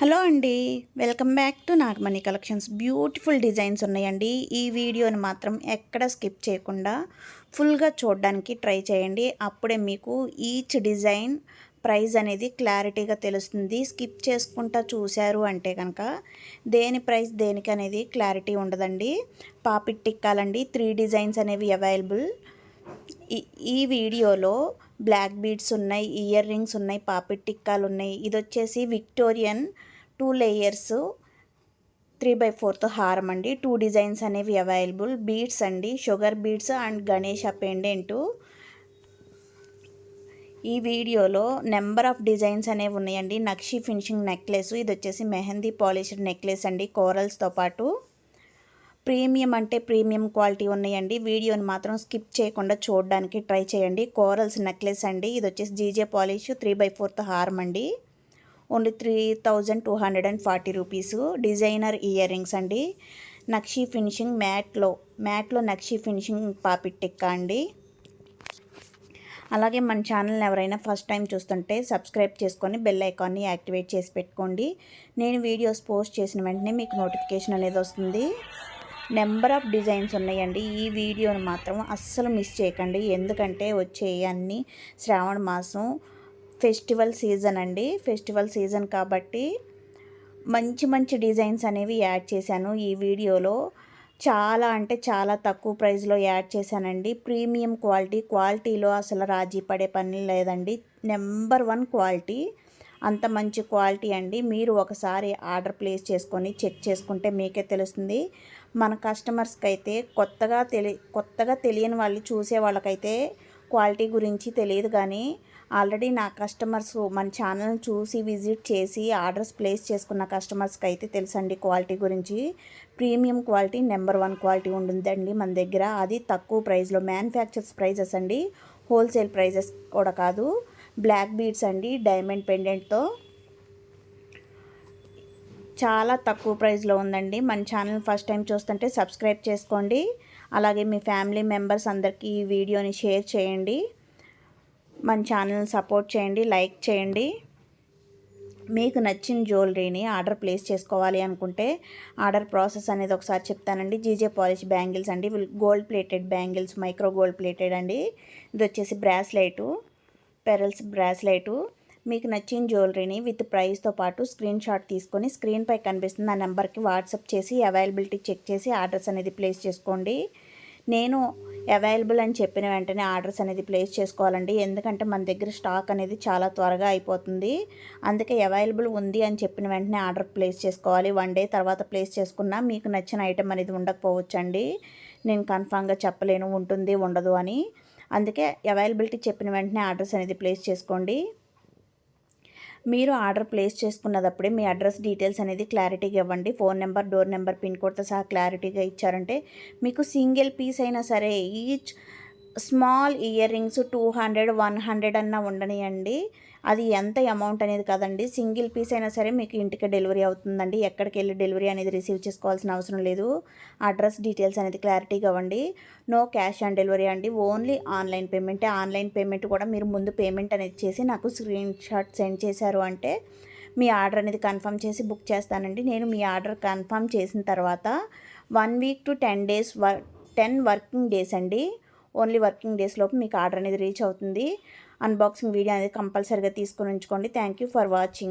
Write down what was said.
Hello అండి. Welcome back to Nagamani collections. Beautiful designs ఉన్నాయండి. ఈ వీడియోని మాత్రం ఎక్కడ స్కిప్ చేయకుండా ఫుల్గా చూడడానికి ట్రై చేయండి. అప్పుడే మీకు ఈచ్ డిజైన్ ప్రైస్ అనేది క్లారిటీగా తెలుస్తుంది. స్కిప్ చేసుకుంటా చూశారు అంటే కనుక దేని ప్రైస్ దేనికి అనేది క్లారిటీ ఉండదండి. పాపిట్ టిక్కాలండి. త్రీ డిజైన్స్ అనేవి అవైలబుల్. ఈ వీడియోలో బ్లాక్ బీడ్స్ ఉన్నాయి ఇయర్ రింగ్స్ ఉన్నాయి పాపిట్ టిక్కాలు ఉన్నాయి. ఇది వచ్చేసి Victorian two layers three by fourth హారం అండి టూ డిజైన్స్ అనేవి అవైలబుల్. బీడ్స్ అండి. Sugar beads and Ganesh pendant. ఈ వీడియోలో నెంబర్ ఆఫ్ డిజైన్స్ అనేవి ఉన్నాయండి. నక్షి ఫినిషింగ్ నెక్లెస్ ఇది వచ్చేసి మెహందీ పాలిష్డ్ నెక్లెస్ అండి. కోరల్స్తో పాటు. ప్రీమియం అంటే ప్రీమియం క్వాలిటీ ఉన్నాయండి. వీడియోని మాత్రం స్కిప్ చేయకుండా చూడడానికి ట్రై చేయండి. కోరల్స్ నెక్లెస్ అండి. ఇది వచ్చేసి GJ polish three by fourth harm అండి only three thousand two hundred and forty rupees. Designer ear rings అండి. నక్షి ఫినిషింగ్ మ్యాట్లో మ్యాట్లో నక్షి ఫినిషింగ్ పాపిట్టిక్క అండి. అలాగే మన ఛానల్ని ఎవరైనా ఫస్ట్ టైం చూస్తుంటే సబ్స్క్రైబ్ చేసుకొని బెల్ ఐకాన్ని యాక్టివేట్ చేసి పెట్టుకోండి. నేను వీడియోస్ పోస్ట్ చేసిన వెంటనే మీకు నోటిఫికేషన్ అనేది వస్తుంది. నెంబర్ ఆఫ్ డిజైన్స్ ఉన్నాయండి. ఈ వీడియోని మాత్రం అస్సలు మిస్ చేయకండి. ఎందుకంటే వచ్చే అన్నీ శ్రావణ మాసం ఫెస్టివల్ సీజన్ అండి. ఫెస్టివల్ సీజన్ కాబట్టి మంచి మంచి డిజైన్స్ అనేవి యాడ్ చేశాను ఈ వీడియోలో. చాలా అంటే చాలా తక్కువ ప్రైస్లో యాడ్ చేశానండి. ప్రీమియం క్వాలిటీ క్వాలిటీలో అసలు రాజీ పడే పని లేదండి. నెంబర్ వన్ క్వాలిటీ అంత మంచి క్వాలిటీ అండి. మీరు ఒకసారి ఆర్డర్ ప్లేస్ చేసుకొని చెక్ చేసుకుంటే మీకే తెలుస్తుంది. మన కస్టమర్స్కి అయితే కొత్తగా తెలి కొత్తగా తెలియని వాళ్ళు చూసే వాళ్ళకైతే క్వాలిటీ గురించి తెలియదు కానీ ఆల్రెడీ నా కస్టమర్స్ మన ఛానల్ చూసి విజిట్ చేసి ఆర్డర్స్ ప్లేస్ చేసుకున్న కస్టమర్స్కి అయితే తెలుసండి క్వాలిటీ గురించి. Premium quality number one quality ఉంటుందండి మన దగ్గర. అది తక్కువ ప్రైస్లో మ్యానుఫ్యాక్చర్స్ ప్రైజెస్ అండి. హోల్సేల్ ప్రైజెస్ కూడా కాదు. బ్లాక్ బీడ్స్ అండి డైమండ్ పెండెంట్తో. చాలా తక్కువ ప్రైస్లో ఉందండి. మన ఛానల్ ఫస్ట్ టైం చూస్తుంటే సబ్స్క్రైబ్ చేసుకోండి. అలాగే మీ ఫ్యామిలీ మెంబర్స్ అందరికీ ఈ వీడియోని షేర్ చేయండి. మన ఛానల్ని సపోర్ట్ చేయండి లైక్ చేయండి. మీకు నచ్చిన జ్యువెలరీని ఆర్డర్ ప్లేస్ చేసుకోవాలి అనుకుంటే ఆర్డర్ ప్రాసెస్ అనేది ఒకసారి చెప్తానండి. జీజే పాలిష్ బ్యాంగిల్స్ అండి. Gold plated bangles micro gold plated అండి. ఇది వచ్చేసి బ్రాస్లైటు పెరల్స్ బ్రాస్లైటు. మీకు నచ్చిన జ్యువెలరీని విత్ ప్రైస్తో పాటు స్క్రీన్ షాట్ తీసుకొని స్క్రీన్పై కనిపిస్తుంది ఆ నెంబర్కి వాట్సాప్ చేసి అవైలబిలిటీ చెక్ చేసి ఆర్డర్స్ అనేది ప్లేస్ చేసుకోండి. నేను అవైలబుల్ అని చెప్పిన వెంటనే ఆర్డర్స్ అనేది ప్లేస్ చేసుకోవాలండి. ఎందుకంటే మన దగ్గర స్టాక్ అనేది చాలా త్వరగా అయిపోతుంది. అందుకే అవైలబుల్ ఉంది అని చెప్పిన వెంటనే ఆర్డర్ ప్లేస్ చేసుకోవాలి. వన్ డే తర్వాత ప్లేస్ చేసుకున్నా మీకు నచ్చిన ఐటెం అనేది ఉండకపోవచ్చండి. నేను కన్ఫామ్గా చెప్పలేను ఉంటుంది ఉండదు అని. అందుకే అవైలబిలిటీ చెప్పిన వెంటనే ఆర్డర్స్ అనేది ప్లేస్ చేసుకోండి. మీరు ఆర్డర్ ప్లేస్ చేసుకున్నదప్పుడే మీ అడ్రస్ డీటెయిల్స్ అనేది క్లారిటీగా ఇవ్వండి. Phone number door number pin కోడ్తో సహా క్లారిటీగా ఇచ్చారంటే మీకు సింగిల్ పీస్ అయినా సరే each small ear rings two hundred one hundred అన్న ఉండనియండి. అది ఎంత అమౌంట్ అనేది కదండి. సింగిల్ పీస్ అయినా సరే మీకు ఇంటికి డెలివరీ అవుతుందండి. ఎక్కడికి వెళ్ళి డెలివరీ అనేది రిసీవ్ చేసుకోవాల్సిన అవసరం లేదు. అడ్రస్ డీటెయిల్స్ అనేది క్లారిటీగా ఇవ్వండి. నో క్యాష్ ఆన్ డెలివరీ అండి. ఓన్లీ ఆన్లైన్ పేమెంటే. ఆన్లైన్ పేమెంట్ కూడా మీరు ముందు పేమెంట్ అనేది చేసి నాకు స్క్రీన్ షాట్ సెండ్ చేశారు అంటే మీ ఆర్డర్ అనేది కన్ఫర్మ్ చేసి బుక్ చేస్తానండి. నేను మీ ఆర్డర్ కన్ఫర్మ్ చేసిన తర్వాత one week to ten days or ten working days అండి. ఓన్లీ వర్కింగ్ డేస్ లోపు మీకు ఆర్డర్ అనేది రీచ్ అవుతుంది. అన్బాక్సింగ్ వీడియో అనేది కంపల్సరీగా తీసుకొని ఉంచుకోండి. Thank for watching